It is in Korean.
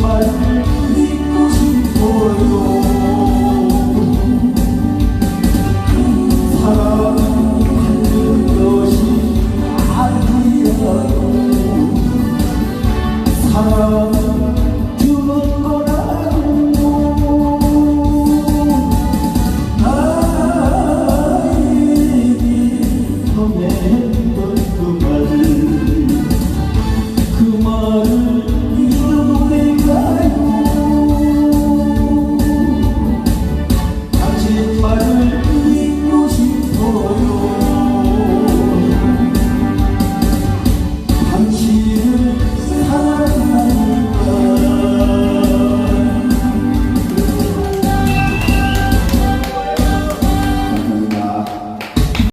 Bye.